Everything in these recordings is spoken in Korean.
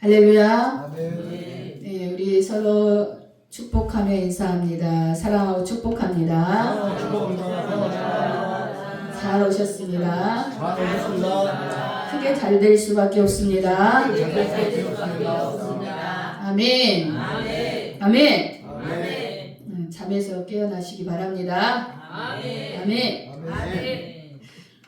할렐루야. 아멘. 네, 우리 서로 축복하며 인사합니다. 사랑하고 축복합니다. 잘 오셨습니다. 잘 오셨습니다. 크게 잘 될 수밖에 없습니다. 아멘. 아멘. 아멘. 아멘. 음, 잠에서 깨어나시기 바랍니다. 아멘. 아멘.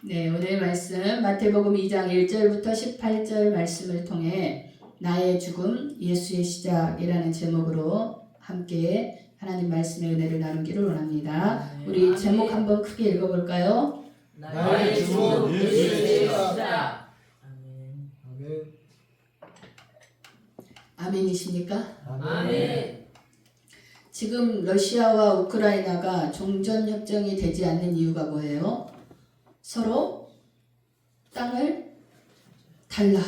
네, 오늘 말씀 마태복음 2장 1절부터 18절 말씀을 통해 나의 죽음 예수의 시작이라는 제목으로 함께 하나님 말씀의 은혜를 나누기를 원합니다. 우리 제목 한번 크게 읽어볼까요? 나의 주문 예수의 시작. 아멘. 아멘. 아멘이십니까? 아멘. 지금 러시아와 우크라이나가 종전 협정이 되지 않는 이유가 뭐예요? 서로 땅을 달라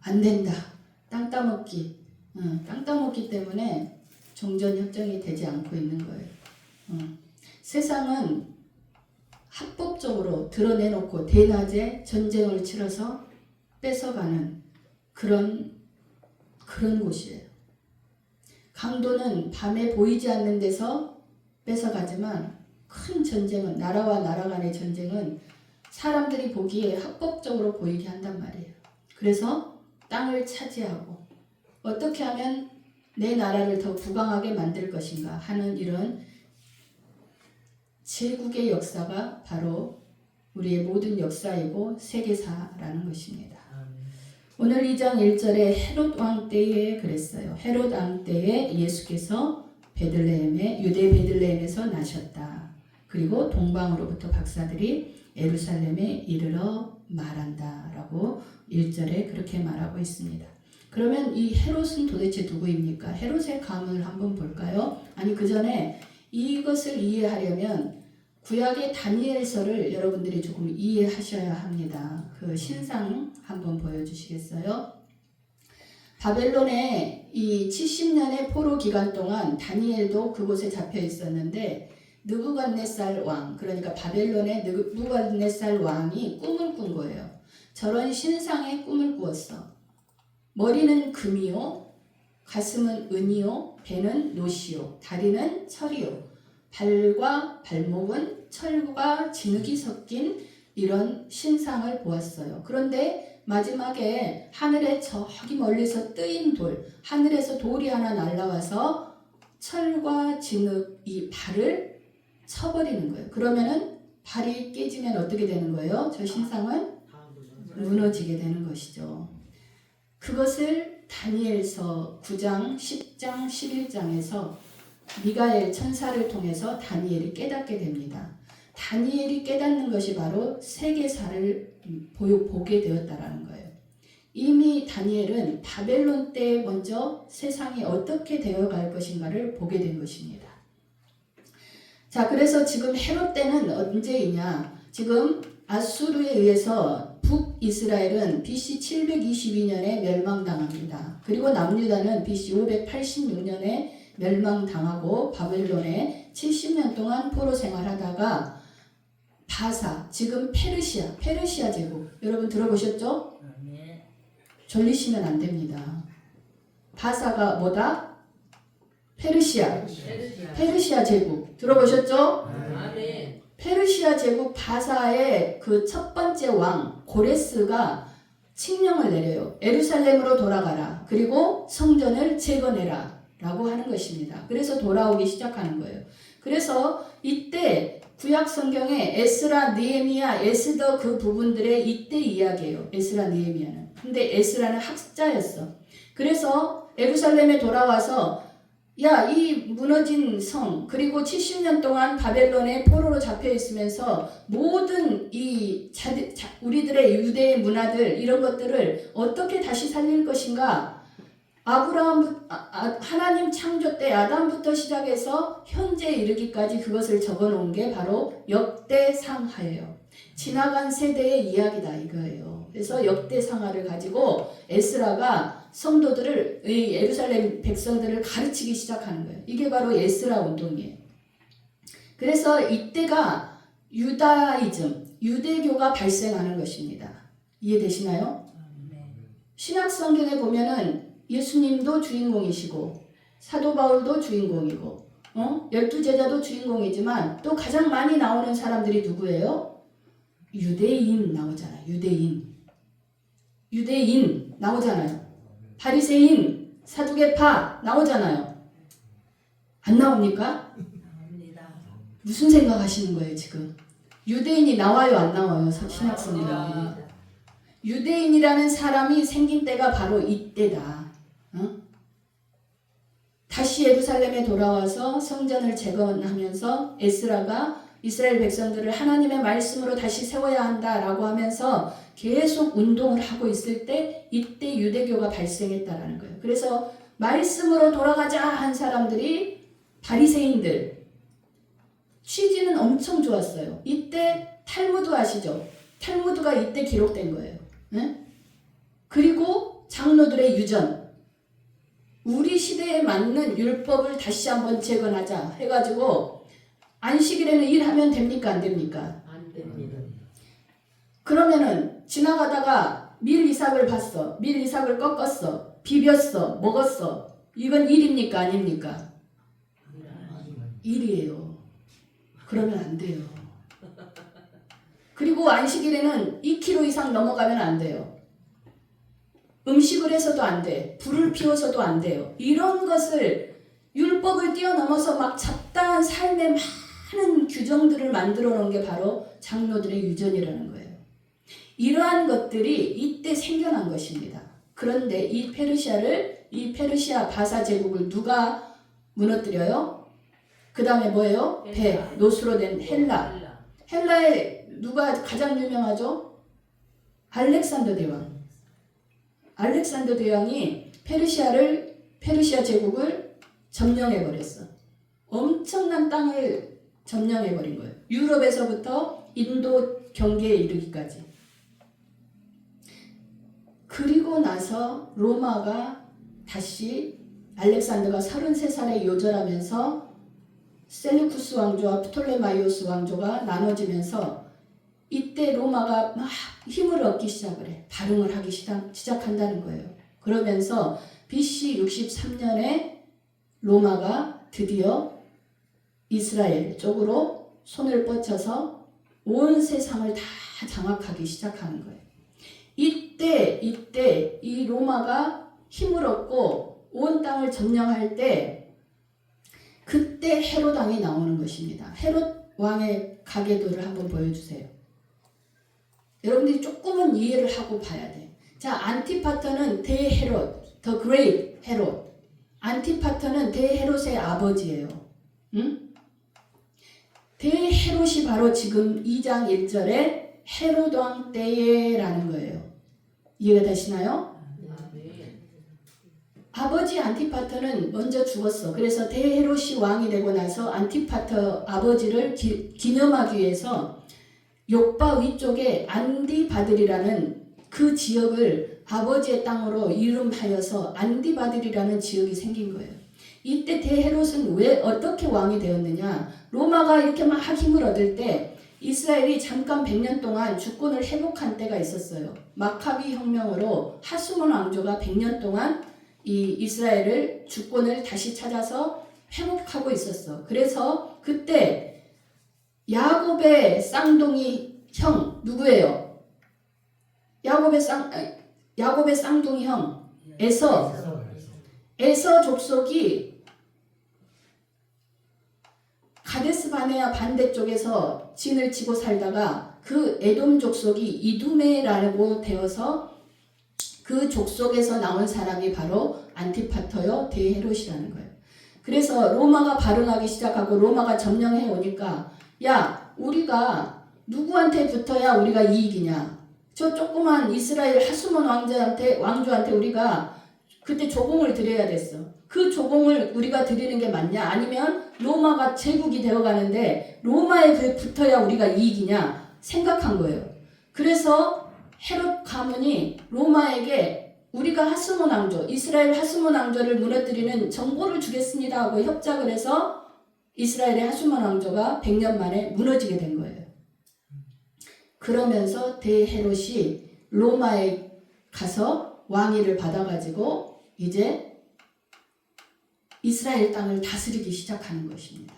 안 된다 땅 따먹기 응, 땅 따먹기 때문에 종전 협정이 되지 않고 있는 거예요. 응. 세상은 합법적으로 드러내놓고 대낮에 전쟁을 치러서 뺏어가는 그런 그런 곳이에요. 강도는 밤에 보이지 않는 데서 뺏어가지만 큰 전쟁은 나라와 나라 간의 전쟁은 사람들이 보기에 합법적으로 보이게 한단 말이에요. 그래서 땅을 차지하고 어떻게 하면 내 나라를 더 부강하게 만들 것인가 하는 이런 제국의 역사가 바로 우리의 모든 역사이고 세계사라는 것입니다. 오늘 2장 1절에 헤롯 왕 때에 그랬어요. 헤롯 왕 때에 예수께서 베들레헴에 유대 베들레헴에서 나셨다. 그리고 동방으로부터 박사들이 예루살렘에 이르러 말한다라고 1절에 그렇게 말하고 있습니다. 그러면 이 헤롯은 도대체 누구입니까? 헤롯의 가문을 한번 볼까요? 아니 그 전에 이것을 이해하려면 구약의 다니엘서를 여러분들이 조금 이해하셔야 합니다. 그 신상 한번 보여주시겠어요? 바벨론의 이 70년의 포로 기간 동안 다니엘도 그곳에 잡혀 있었는데 느부갓네살 왕 그러니까 바벨론의 느부갓네살 왕이 꿈을 꾼 거예요. 저런 신상의 꿈을 꾸었어. 머리는 금이요, 가슴은 은이요, 배는 노시요, 다리는 철이요, 발과 발목은 철과 진흙이 섞인 이런 신상을 보았어요. 그런데 마지막에 하늘에 저기 멀리서 뜨인 돌, 하늘에서 돌이 하나 날라와서 철과 진흙 이 발을 쳐버리는 거예요. 그러면은 발이 깨지면 어떻게 되는 거예요? 저 신상은 무너지게 되는 것이죠. 그것을 다니엘서 9장, 10장, 11장에서 미가엘 천사를 통해서 다니엘이 깨닫게 됩니다. 다니엘이 깨닫는 것이 바로 세계사를 보게 되었다라는 거예요. 이미 다니엘은 바벨론 때 먼저 세상이 어떻게 되어갈 것인가를 보게 된 것입니다. 자, 그래서 지금 헤롯 때는 언제이냐? 지금 아수르에 의해서 북이스라엘은 BC 722년에 멸망당합니다. 그리고 남유다는 BC 586년에 멸망당하고 바벨론에 70년 동안 포로 생활하다가 바사, 지금 페르시아, 페르시아 제국 여러분 들어보셨죠? 아멘. 졸리시면 안 됩니다. 바사가 뭐다? 페르시아, 페르시아 제국 들어보셨죠? 아멘. 페르시아 제국 바사의 그 첫 번째 왕 고레스가 칙령을 내려요. 에루살렘으로 돌아가라. 그리고 성전을 재건해라. 라고 하는 것입니다. 그래서 돌아오기 시작하는 거예요. 그래서 이때 구약 성경에 에스라, 느헤미야, 에스더 그 부분들의 이때 이야기예요. 에스라, 느헤미야는. 근데 에스라는 학자였어. 그래서 에루살렘에 돌아와서 야, 이 무너진 성, 그리고 70년 동안 바벨론의 포로로 잡혀 있으면서 모든 이 자, 자, 우리들의 유대의 문화들, 이런 것들을 어떻게 다시 살릴 것인가? 아브라함, 아, 아, 하나님 창조 때 아담부터 시작해서 현재 이르기까지 그것을 적어 놓은 게 바로 역대상하예요. 지나간 세대의 이야기다 이거예요. 그래서 역대상하를 가지고 에스라가 성도들을 이 예루살렘 백성들을 가르치기 시작하는 거예요. 이게 바로 에스라 운동이에요. 그래서 이때가 유다이즘, 유대교가 발생하는 것입니다. 이해되시나요? 신약 성경에 보면은 예수님도 주인공이시고 사도 바울도 주인공이고 어? 열두 제자도 주인공이지만 또 가장 많이 나오는 사람들이 누구예요? 유대인 나오잖아요. 유대인. 유대인 나오잖아요. 바리새인, 사두개파 나오잖아요. 안 나옵니까? 나옵니다. 무슨 생각하시는 거예요 지금? 유대인이 나와요 안 나와요? 나옵니다. 유대인이라는 사람이 생긴 때가 바로 이때다. 어? 다시 예루살렘에 돌아와서 성전을 재건하면서 에스라가 이스라엘 백성들을 하나님의 말씀으로 다시 세워야 한다라고 하면서 계속 운동을 하고 있을 때 이때 유대교가 발생했다라는 거예요. 그래서 말씀으로 돌아가자 한 사람들이 바리새인들 취지는 엄청 좋았어요. 이때 탈무드 아시죠? 탈무드가 이때 기록된 거예요. 네? 그리고 장로들의 유전. 우리 시대에 맞는 율법을 다시 한번 재건하자 해가지고 안식일에는 일하면 됩니까 안 됩니까? 안 됩니다. 그러면은 지나가다가 밀 이삭을 봤어. 밀 이삭을 꺾었어. 비볐어. 먹었어. 이건 일입니까 아닙니까? 일이에요. 그러면 안 돼요. 그리고 안식일에는 2kg 이상 넘어가면 안 돼요. 음식을 해서도 안 돼. 불을 피워서도 안 돼요. 이런 것을 율법을 뛰어넘어서 막 잡다한 삶의 많은 규정들을 만들어 놓은 게 바로 장로들의 유전이라는 거예요. 이러한 것들이 이때 생겨난 것입니다. 그런데 이 페르시아를 이 페르시아 바사 제국을 누가 무너뜨려요? 그 다음에 뭐예요? 배, 노수로 된 헬라. 헬라에 누가 가장 유명하죠? 알렉산더 대왕. 알렉산더 대왕이 페르시아를 페르시아 제국을 점령해 버렸어. 엄청난 땅을 점령해 버린 거예요. 유럽에서부터 인도 경계에 이르기까지. 그리고 나서 로마가 다시 알렉산더가 33살에 요절하면서 셀루쿠스 왕조와 프톨레마이오스 왕조가 나눠지면서 이때 로마가 막 힘을 얻기 시작을 해. 발흥을 하기 시작, 시작한다는 거예요. 그러면서 BC 63년에 로마가 드디어 이스라엘 쪽으로 손을 뻗쳐서 온 세상을 다 장악하기 시작하는 거예요. 이때 이때 이 로마가 힘을 얻고 온 땅을 점령할 때 그때 헤롯 왕이 나오는 것입니다. 헤롯 왕의 가계도를 한번 보여주세요. 여러분들이 조금은 이해를 하고 봐야 돼. 자, 안티파터는 대헤롯, the great 헤롯. 안티파터는 대헤롯의 아버지예요. 응? 대헤롯이 바로 지금 2장 1절에 헤롯 왕 때에라는 거예요. 이해가 되시나요? 아버지 안티파터는 먼저 죽었어. 그래서 대헤롯이 왕이 되고 나서 안티파터 아버지를 기, 기념하기 위해서 욕바 위쪽에 안디바들이라는 그 지역을 아버지의 땅으로 이름하여서 안디바들이라는 지역이 생긴 거예요. 이때 대헤롯은 왜 어떻게 왕이 되었느냐? 로마가 이렇게 막 힘을 얻을 때 이스라엘이 잠깐 100년 동안 주권을 회복한 때가 있었어요. 마카비 혁명으로 하스몬 왕조가 100년 동안 이 이스라엘을 주권을 다시 찾아서 회복하고 있었어. 그래서 그때 야곱의 쌍둥이 형 누구예요? 야곱의 쌍 아, 야곱의 쌍둥이 형 에서 에서 족속이 가데스 바네아 반대쪽에서 진을 치고 살다가 그 에돔 족속이 이두메라고 되어서 그 족속에서 나온 사람이 바로 안티파터요 대헤롯이라는 거예요. 그래서 로마가 발흥하기 시작하고 로마가 점령해 오니까 야 우리가 누구한테 붙어야 우리가 이익이냐? 저 조그만 이스라엘 하수몬 왕자한테 왕조한테 우리가 그때 조공을 드려야 됐어. 그 조공을 우리가 드리는 게 맞냐? 아니면 로마가 제국이 되어 가는데 로마에 그 붙어야 우리가 이익이냐? 생각한 거예요. 그래서 헤롯 가문이 로마에게 우리가 하스몬 왕조, 이스라엘 하스몬 왕조를 무너뜨리는 정보를 주겠습니다 하고 협작을 해서 이스라엘의 하스몬 왕조가 100년 만에 무너지게 된 거예요. 그러면서 대헤롯이 로마에 가서 왕위를 받아가지고 이제 이스라엘 땅을 다스리기 시작하는 것입니다.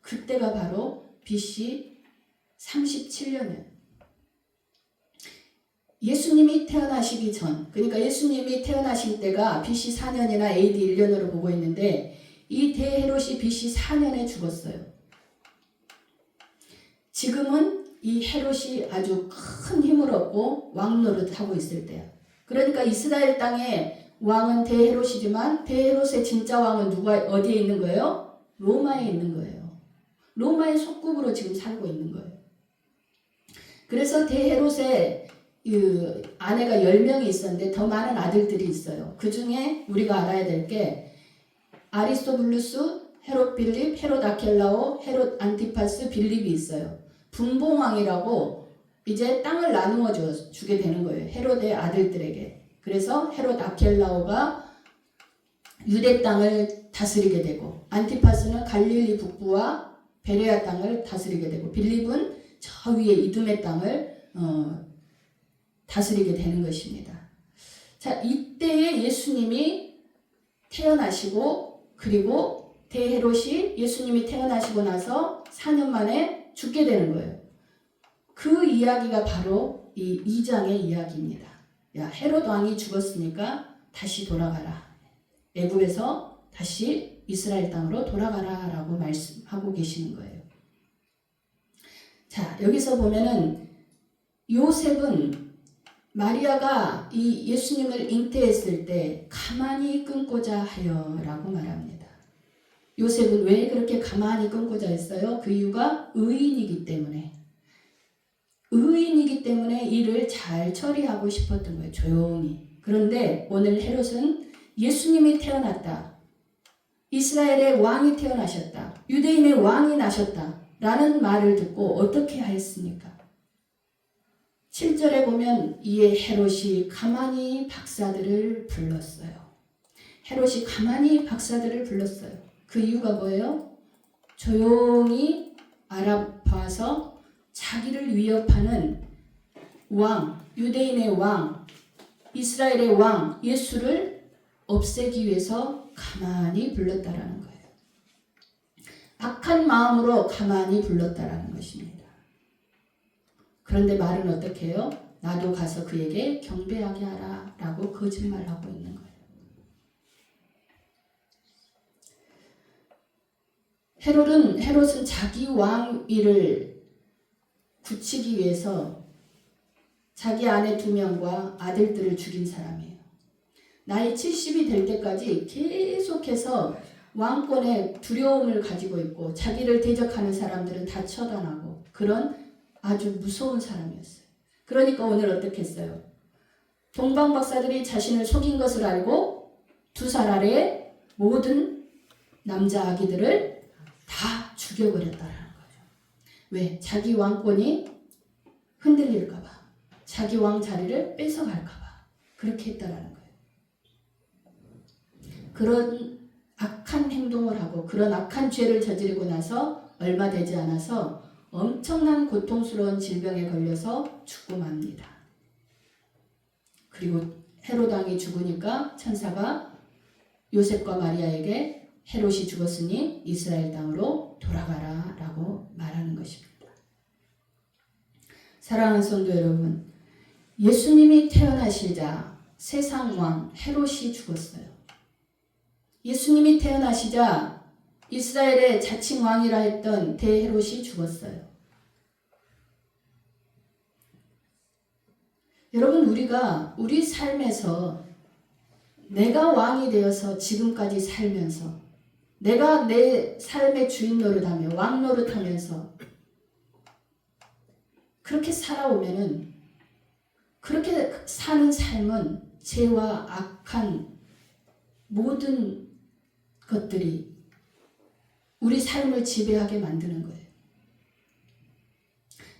그때가 바로 BC 37년이에요. 예수님이 태어나시기 전, 그러니까 예수님이 태어나신 때가 BC 4년이나 AD 1년으로 보고 있는데 이 대헤롯이 BC 4년에 죽었어요. 지금은 이 헤롯이 아주 큰 힘을 얻고 왕 노릇 하고 있을 때야. 그러니까 이스라엘 땅에 왕은 대헤롯이지만 대헤롯의 진짜 왕은 누가 어디에 있는 거예요? 로마에 있는 거예요. 로마의 속국으로 지금 살고 있는 거예요. 그래서 대헤롯의 그 아내가 10명이 있었는데 더 많은 아들들이 있어요. 그 중에 우리가 알아야 될 게 아리스토블루스, 헤롯 빌립, 헤롯 아켈라오, 헤롯 안티파스, 빌립이 있어요. 분봉왕이라고 이제 땅을 나누어 주- 주게 되는 거예요. 헤롯의 아들들에게. 그래서 헤롯 아켈라오가 유대 땅을 다스리게 되고 안티파스는 갈릴리 북부와 베레아 땅을 다스리게 되고 빌립은 저 위에 이두메 땅을 어, 다스리게 되는 것입니다. 자, 이때에 예수님이 태어나시고 그리고 대헤롯이 예수님이 태어나시고 나서 4년 만에 죽게 되는 거예요. 그 이야기가 바로 이 2장의 이야기입니다. 야, 헤롯 왕이 죽었으니까 다시 돌아가라. 애굽에서 다시 이스라엘 땅으로 돌아가라라고 말씀하고 계시는 거예요. 자, 여기서 보면은 요셉은 마리아가 이 예수님을 잉태했을 때 가만히 끊고자 하여라고 말합니다. 요셉은 왜 그렇게 가만히 끊고자 했어요? 그 이유가 의인이기 때문에. 의인이기 때문에 일을 잘 처리하고 싶었던 거예요. 조용히. 그런데 오늘 헤롯은 예수님이 태어났다. 이스라엘의 왕이 태어나셨다. 유대인의 왕이 나셨다. 라는 말을 듣고 어떻게 하였습니까? 7절에 보면 이에 헤롯이 가만히 박사들을 불렀어요. 헤롯이 가만히 박사들을 불렀어요. 그 이유가 뭐예요? 조용히 알아봐서 자기를 위협하는 왕, 유대인의 왕, 이스라엘의 왕, 예수를 없애기 위해서 가만히 불렀다라는 거예요. 악한 마음으로 가만히 불렀다라는 것입니다. 그런데 말은 어떻게 해요? 나도 가서 그에게 경배하게 하라 라고 거짓말하고 있는 거예요. 헤롯은 헤롯은 자기 왕위를 굳히기 위해서 자기 아내 두 명과 아들들을 죽인 사람이에요. 나이 70이 될 때까지 계속해서 왕권의 두려움을 가지고 있고 자기를 대적하는 사람들은 다 처단하고 그런 아주 무서운 사람이었어요. 그러니까 오늘 어떻게 했어요? 동방 박사들이 자신을 속인 것을 알고 두 살 아래의 모든 남자 아기들을 다 죽여버렸다라는 거죠. 왜? 자기 왕권이 흔들릴까봐. 자기 왕 자리를 뺏어갈까봐. 그렇게 했다라는 거예요. 그런 악한 행동을 하고 그런 악한 죄를 저지르고 나서 얼마 되지 않아서 엄청난 고통스러운 질병에 걸려서 죽고 맙니다. 그리고 헤로당이 죽으니까 천사가 요셉과 마리아에게 헤롯이 죽었으니 이스라엘 땅으로 돌아가라 라고 말하는 것입니다. 사랑하는 성도 여러분, 예수님이 태어나시자 세상 왕 헤롯이 죽었어요. 예수님이 태어나시자 이스라엘의 자칭 왕이라 했던 대헤롯이 죽었어요. 여러분 우리가 우리 삶에서 내가 왕이 되어서 지금까지 살면서 내가 내 삶의 주인 노릇하며 왕 노릇하면서 그렇게 살아오면은 그렇게 사는 삶은 죄와 악한 모든 것들이 우리 삶을 지배하게 만드는 거예요.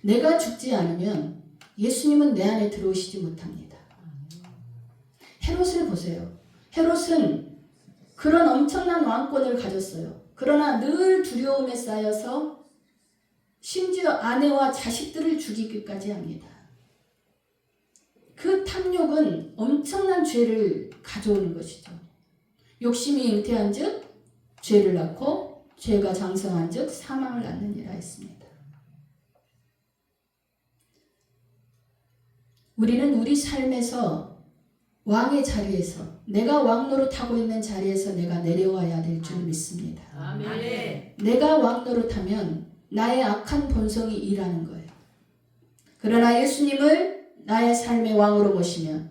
내가 죽지 않으면 예수님은 내 안에 들어오시지 못합니다. 헤롯을 보세요. 헤롯은 그런 엄청난 왕권을 가졌어요. 그러나 늘 두려움에 쌓여서 심지어 아내와 자식들을 죽이기까지 합니다. 그 탐욕은 엄청난 죄를 가져오는 것이죠. 욕심이 잉태한 즉 죄를 낳고 죄가 장성한 즉 사망을 낳느니라 했습니다. 우리는 우리 삶에서 왕의 자리에서 내가 왕 노릇하고 있는 자리에서 내가 내려와야 될 줄 믿습니다. 아멘. 내가 왕 노릇하면 나의 악한 본성이 일하는 거예요. 그러나 예수님을 나의 삶의 왕으로 모시면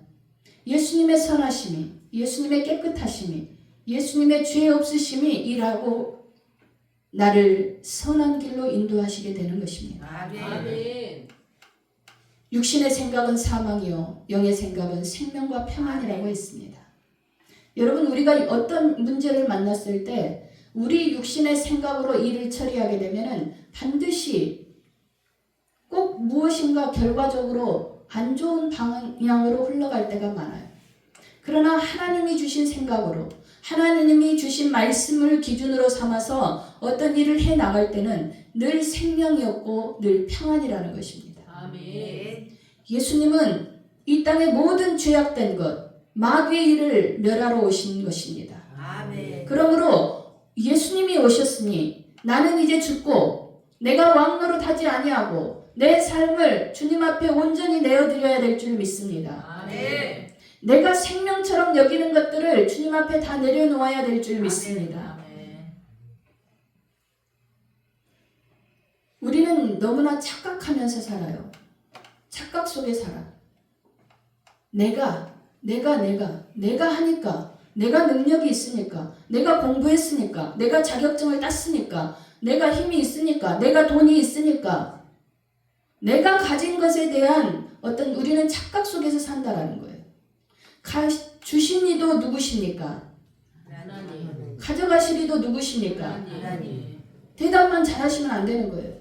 예수님의 선하심이, 예수님의 깨끗하심이, 예수님의 죄 없으심이 일하고 나를 선한 길로 인도하시게 되는 것입니다. 아멘. 육신의 생각은 사망이요 영의 생각은 생명과 평안이라고 했습니다. 여러분 우리가 어떤 문제를 만났을 때 우리 육신의 생각으로 일을 처리하게 되면은 반드시 꼭 무엇인가 결과적으로 안 좋은 방향으로 흘러갈 때가 많아요. 그러나 하나님이 주신 생각으로 하나님이 주신 말씀을 기준으로 삼아서 어떤 일을 해 나갈 때는 늘 생명이었고 늘 평안이라는 것입니다. 아멘. 예수님은 이 땅의 모든 죄악된 것, 마귀의 일을 멸하러 오신 것입니다. 아멘. 그러므로 예수님이 오셨으니 나는 이제 죽고 내가 왕노릇 하지 아니하고 내 삶을 주님 앞에 온전히 내어드려야 될 줄 믿습니다. 아멘. 내가 생명처럼 여기는 것들을 주님 앞에 다 내려놓아야 될 줄 믿습니다. 아멘. 우리는 너무나 착각하면서 살아요. 착각 속에 살아. 내가, 내가, 내가, 내가 하니까, 내가 능력이 있으니까, 내가 공부했으니까, 내가 자격증을 땄으니까, 내가 힘이 있으니까, 내가 돈이 있으니까, 내가 가진 것에 대한 어떤 우리는 착각 속에서 산다라는 거예요. 가, 주신 이도 누구십니까? 하나님. 가져가실 이도 누구십니까? 하나님. 대답만 잘하시면 안 되는 거예요.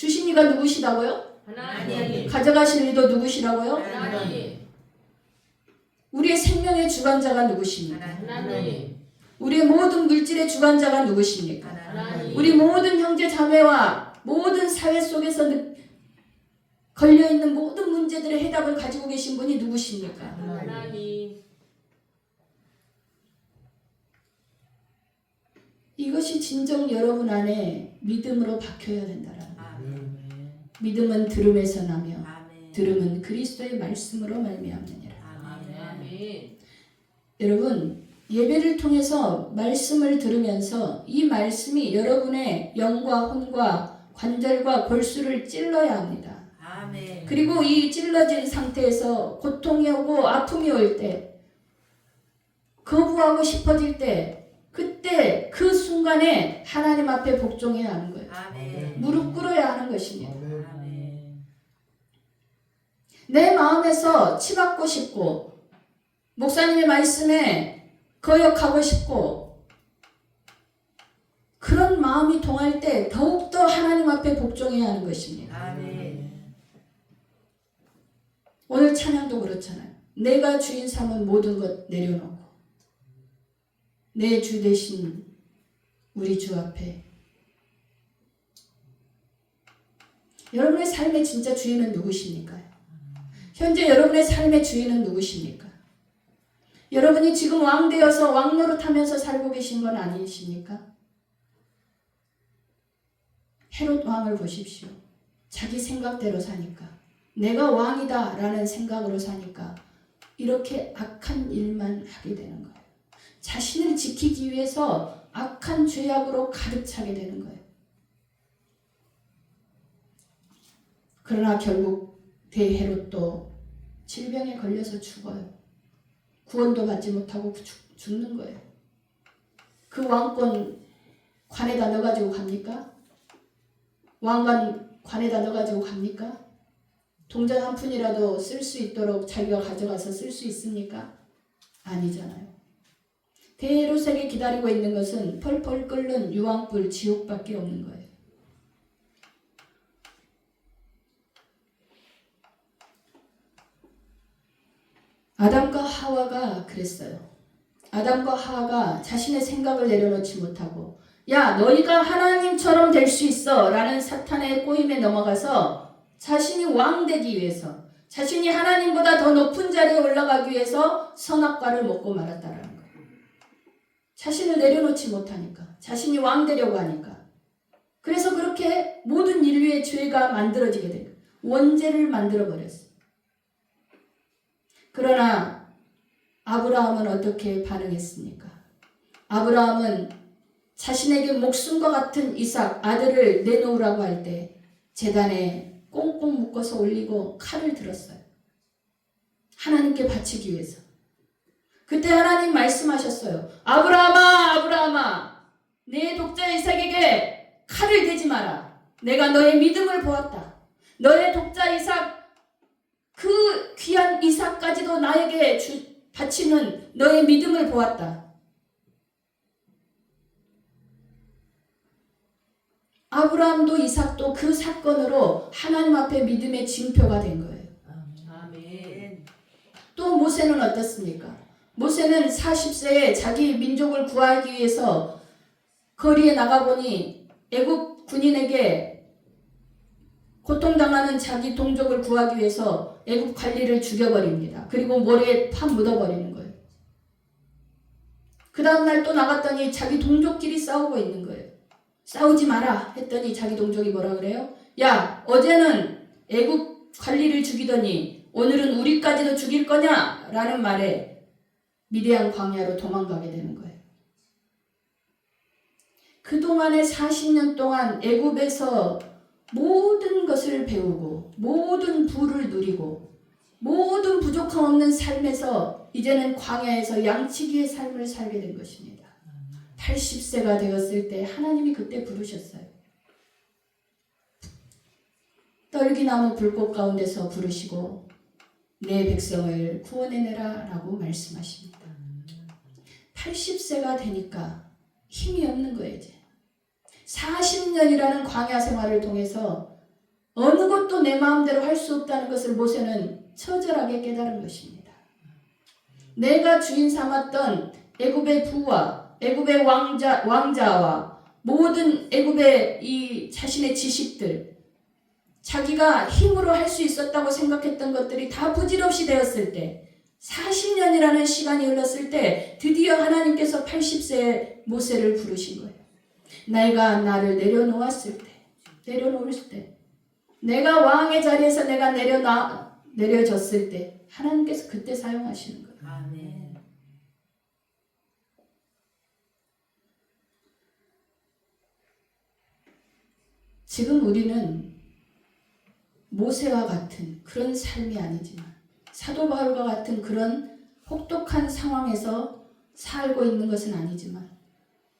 주신 이가 누구시다고요? 하나님. 가져가실 이도 누구시라고요? 하나님. 우리의 생명의 주관자가 누구십니까? 하나님. 우리의 모든 물질의 주관자가 누구십니까? 하나님. 우리 모든 형제 자매와 모든 사회 속에서 느- 걸려있는 모든 문제들의 해답을 가지고 계신 분이 누구십니까? 하나님. 이것이 진정 여러분 안에 믿음으로 박혀야. 아멘. 믿음은 들음에서 나며 아멘. 들음은 그리스도의 말씀으로 말미암느니라. 아멘. 여러분 예배를 통해서 말씀을 들으면서 이 말씀이 여러분의 영과 혼과 관절과 골수를 찔러야 합니다. 아멘. 그리고 이 찔러진 상태에서 고통이 오고 아픔이 올 때, 거부하고 싶어질 때, 그때 그 순간에 하나님 앞에 복종해야 하는 거예요. 아멘. 무릎 꿇어야 하는 것입니다. 내 마음에서 치받고 싶고, 목사님의 말씀에 거역하고 싶고, 그런 마음이 동할 때 더욱더 하나님 앞에 복종해야 하는 것입니다. 아멘. 오늘 찬양도 그렇잖아요. 내가 주인 삼은 모든 것 내려놓고 내 주 대신 우리 주 앞에 여러분의 삶의 진짜 주인은 누구십니까? 현재 여러분의 삶의 주인은 누구십니까? 여러분이 지금 왕 되어서 왕 노릇하면서 살고 계신 건 아니십니까? 헤롯 왕을 보십시오. 자기 생각대로 사니까. 내가 왕이다 라는 생각으로 사니까 이렇게 악한 일만 하게 되는 거예요. 자신을 지키기 위해서 악한 죄악으로 가득 차게 되는 거예요. 그러나 결국 대헤롯도 질병에 걸려서 죽어요. 구원도 받지 못하고 죽, 죽는 거예요. 그 왕권 관에다 넣어가지고 갑니까? 왕관 관에다 넣어가지고 갑니까? 동전 한 푼이라도 쓸 수 있도록 자기가 가져가서 쓸 수 있습니까? 아니잖아요. 대로색에 기다리고 있는 것은 펄펄 끓는 유황불 지옥밖에 없는 거예요. 아담과 하와가 그랬어요. 아담과 하와가 자신의 생각을 내려놓지 못하고 야 너희가 하나님처럼 될 수 있어 라는 사탄의 꼬임에 넘어가서 자신이 왕 되기 위해서 자신이 하나님보다 더 높은 자리에 올라가기 위해서 선악과를 먹고 말았다라는 거예요. 자신을 내려놓지 못하니까. 자신이 왕 되려고 하니까. 그래서 그렇게 모든 인류의 죄가 만들어지게 된 거예요. 원죄를 만들어 버렸어요. 그러나 아브라함은 어떻게 반응했습니까? 아브라함은 자신에게 목숨과 같은 이삭 아들을 내놓으라고 할 때 재단에 꽁꽁 묶어서 올리고 칼을 들었어요. 하나님께 바치기 위해서. 그때 하나님 말씀하셨어요. 아브라함아, 아브라함아, 내 독자 이삭에게 칼을 대지 마라. 내가 너의 믿음을 보았다. 너의 독자 이삭, 그 귀한 이삭까지도 나에게 주, 바치는 너의 믿음을 보았다. 아브라함도 이삭도 그 사건으로 하나님 앞에 믿음의 징표가 된 거예요. 아멘. 또 모세는 어떻습니까? 모세는 40세에 자기 민족을 구하기 위해서 거리에 나가보니 애굽 군인에게 고통당하는 자기 동족을 구하기 위해서 애굽 관리를 죽여버립니다. 그리고 모래에 파 묻어버리는 거예요. 그 다음날 또 나갔더니 자기 동족끼리 싸우고 있는 거예요. 싸우지 마라 했더니 자기 동족이 뭐라 그래요? 야 어제는 애굽 관리를 죽이더니 오늘은 우리까지도 죽일 거냐? 라는 말에 미대한 광야로 도망가게 되는 거예요. 그동안의 40년 동안 애굽에서 모든 것을 배우고 모든 부를 누리고 모든 부족함 없는 삶에서 이제는 광야에서 양치기의 삶을 살게 된 것입니다. 80세가 되었을 때 하나님이 그때 부르셨어요. 떨기나무 불꽃 가운데서 부르시고 내 백성을 구원해내라 라고 말씀하십니다. 80세가 되니까 힘이 없는 거예요, 이제. 40년이라는 광야 생활을 통해서 어느 것도 내 마음대로 할 수 없다는 것을 모세는 처절하게 깨달은 것입니다. 내가 주인 삼았던 애굽의 부와 애굽의 왕자 왕자와 모든 애굽의 이 자신의 지식들 자기가 힘으로 할 수 있었다고 생각했던 것들이 다 부질없이 되었을 때 40년이라는 시간이 흘렀을 때 드디어 하나님께서 80세의 모세를 부르신 거예요. 내가 나를 내려놓았을 때, 내려놓을 때, 내가 왕의 자리에서 내가 내려놔, 내려졌을 때, 하나님께서 그때 사용하시는 거예요. 아멘. 지금 우리는 모세와 같은 그런 삶이 아니지만 사도 바울과 같은 그런 혹독한 상황에서 살고 있는 것은 아니지만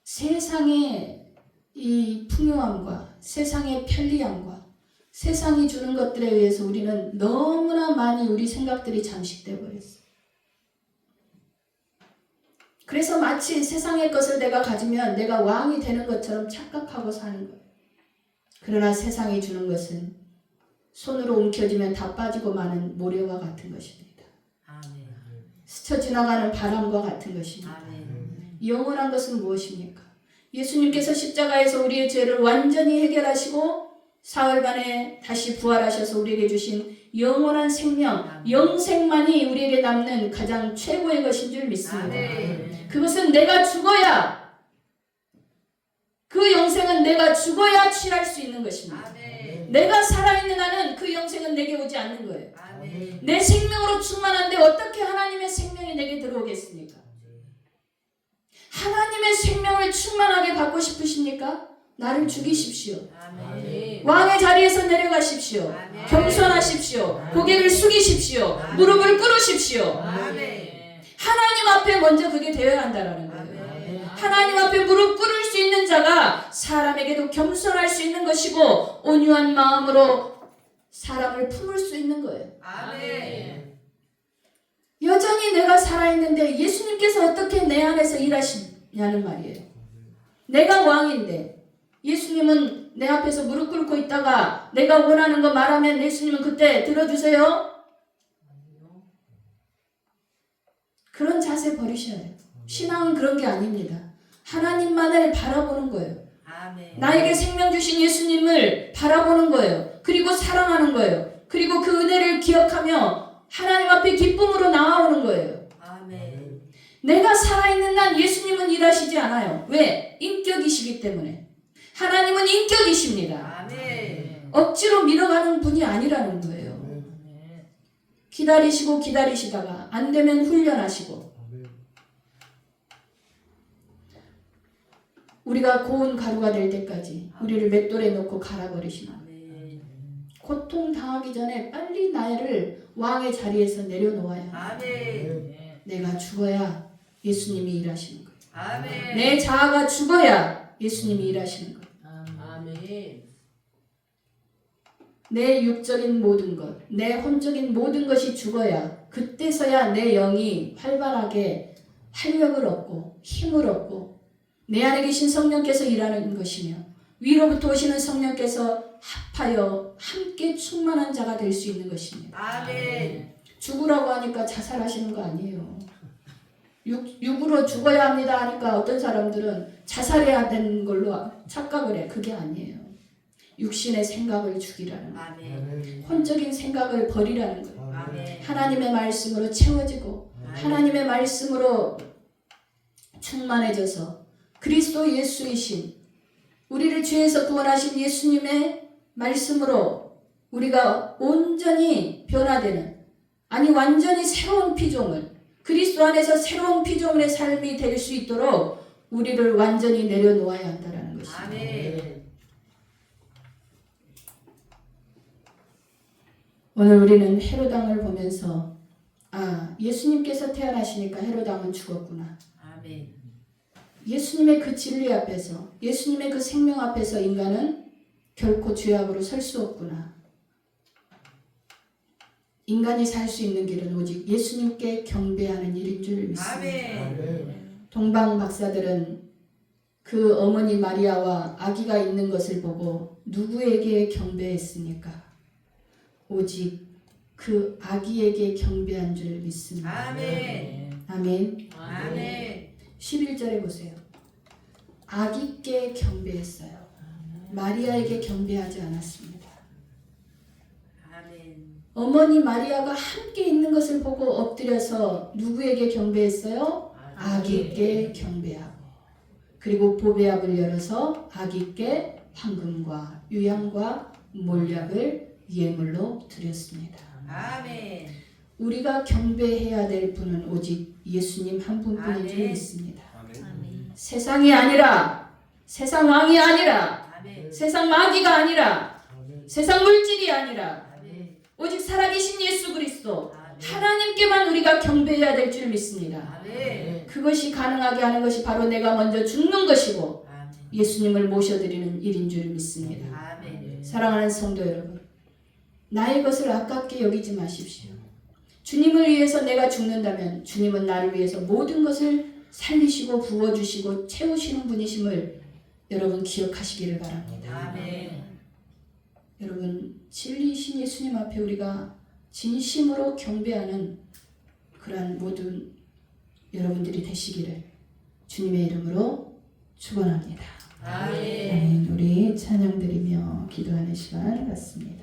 세상의 이 풍요함과 세상의 편리함과 세상이 주는 것들에 의해서 우리는 너무나 많이 우리 생각들이 잠식돼 버렸어요. 그래서 마치 세상의 것을 내가 가지면 내가 왕이 되는 것처럼 착각하고 사는 거예요. 그러나 세상이 주는 것은 손으로 움켜쥐면 다 빠지고 마는 모래와 같은 것입니다. 아멘. 스쳐 지나가는 바람과 같은 것입니다. 아멘. 영원한 것은 무엇입니까? 예수님께서 십자가에서 우리의 죄를 완전히 해결하시고 사흘 만에 다시 부활하셔서 우리에게 주신 영원한 생명, 영생만이 우리에게 남는 가장 최고의 것인 줄 믿습니다. 아멘. 그것은 내가 죽어야 그 영생은 내가 죽어야 취할 수 있는 것입니다. 아멘. 내가 살아있는 한은 그 영생은 내게 오지 않는 거예요. 아멘. 내 생명으로 충만한데 어떻게 하나님의 생명이 내게 들어오겠습니까? 하나님의 생명을 충만하게 받고 싶으십니까? 나를 죽이십시오. 아멘. 왕의 자리에서 내려가십시오. 아멘. 겸손하십시오. 고개를 숙이십시오. 무릎을 꿇으십시오. 아멘. 하나님 앞에 먼저 그게 되어야 한다라는 거예요. 하나님 앞에 무릎 꿇을 수 있는 자가 사람에게도 겸손할 수 있는 것이고 온유한 마음으로 사람을 품을 수 있는 거예요. 아멘. 여전히 내가 살아있는데 예수님께서 어떻게 내 안에서 일하시냐는 말이에요. 내가 왕인데 예수님은 내 앞에서 무릎 꿇고 있다가 내가 원하는 거 말하면 예수님은 그때 들어주세요. 그런 자세 버리셔야 해요. 신앙은 그런 게 아닙니다. 하나님만을 바라보는 거예요. 나에게 생명 주신 예수님을 바라보는 거예요. 그리고 사랑하는 거예요. 그리고 그 은혜를 기억하며 하나님 앞에 기쁨으로 나아오는 거예요. 아멘. 내가 살아있는 난 예수님은 일하시지 않아요. 왜? 인격이시기 때문에. 하나님은 인격이십니다. 아멘. 억지로 밀어가는 분이 아니라는 거예요. 아멘. 기다리시고 기다리시다가 안 되면 훈련하시고 우리가 고운 가루가 될 때까지 우리를 맷돌에 넣고 갈아버리시는 아멘. 고통 당하기 전에 빨리 나를 왕의 자리에서 내려놓아야 해. 아멘. 내가 죽어야 예수님이 일하시는 거예요. 아멘. 내 자아가 죽어야 예수님이 일하시는 거예요. 아멘. 내 육적인 모든 것, 내 혼적인 모든 것이 죽어야 그때서야 내 영이 활발하게 활력을 얻고 힘을 얻고 내 안에 계신 성령께서 일하는 것이며 위로부터 오시는 성령께서 합하여 함께 충만한 자가 될 수 있는 것입니다. 아멘. 죽으라고 하니까 자살하시는 거 아니에요. 육, 육으로 죽어야 합니다 하니까 어떤 사람들은 자살해야 되는 걸로 착각을 해. 그게 아니에요. 육신의 생각을 죽이라는. 아멘. 혼적인 생각을 버리라는 거예요. 아멘. 하나님의 말씀으로 채워지고 하나님의 말씀으로 충만해져서 그리스도 예수이신 우리를 죄에서 구원하신 예수님의 말씀으로 우리가 온전히 변화되는 아니 완전히 새로운 피조물 그리스도 안에서 새로운 피조물의 삶이 될 수 있도록 우리를 완전히 내려놓아야 한다는 것입니다. 아멘. 오늘 우리는 헤로당을 보면서 아 예수님께서 태어나시니까 헤로당은 죽었구나. 아멘. 예수님의 그 진리 앞에서 예수님의 그 생명 앞에서 인간은 결코 죄악으로 설수 없구나. 인간이 살 수 있는 길은 오직 예수님께 경배하는 일인 줄 믿습니다. 동방 박사들은 그 어머니 마리아와 아기가 있는 것을 보고 누구에게 경배했습니까? 오직 그 아기에게 경배한 줄 믿습니다. 아멘. 아멘. 아멘. 11절에 보세요. 아기께 경배했어요. 마리아에게 경배하지 않았습니다. 아멘. 어머니 마리아가 함께 있는 것을 보고 엎드려서 누구에게 경배했어요? 아기께 경배하고 그리고 보배압을 열어서 아기께 황금과 유향과 몰약을 예물로 드렸습니다. 아멘. 우리가 경배해야 될 분은 오직 예수님 한 분뿐인 줄. 믿습니다. 아멘. 세상이 아니라 세상 왕이 아니라. 세상 마귀가 아니라 세상 물질이 아니라 아멘. 오직 살아계신 예수 그리스도 아멘. 하나님께만 우리가 경배해야 될 줄 믿습니다. 아멘. 그것이 가능하게 하는 것이 바로 내가 먼저 죽는 것이고 아멘. 예수님을 모셔드리는 일인 줄 믿습니다. 아멘. 사랑하는 성도 여러분, 나의 것을 아깝게 여기지 마십시오. 주님을 위해서 내가 죽는다면 주님은 나를 위해서 모든 것을 살리시고 부어주시고 채우시는 분이심을 여러분 기억하시기를 바랍니다. 아멘. 여러분 진리이신 예수님 앞에 우리가 진심으로 경배하는 그러한 모든 여러분들이 되시기를 주님의 이름으로 축원합니다. 아멘. 아멘. 우리 찬양 드리며 기도하는 시간 갖습니다.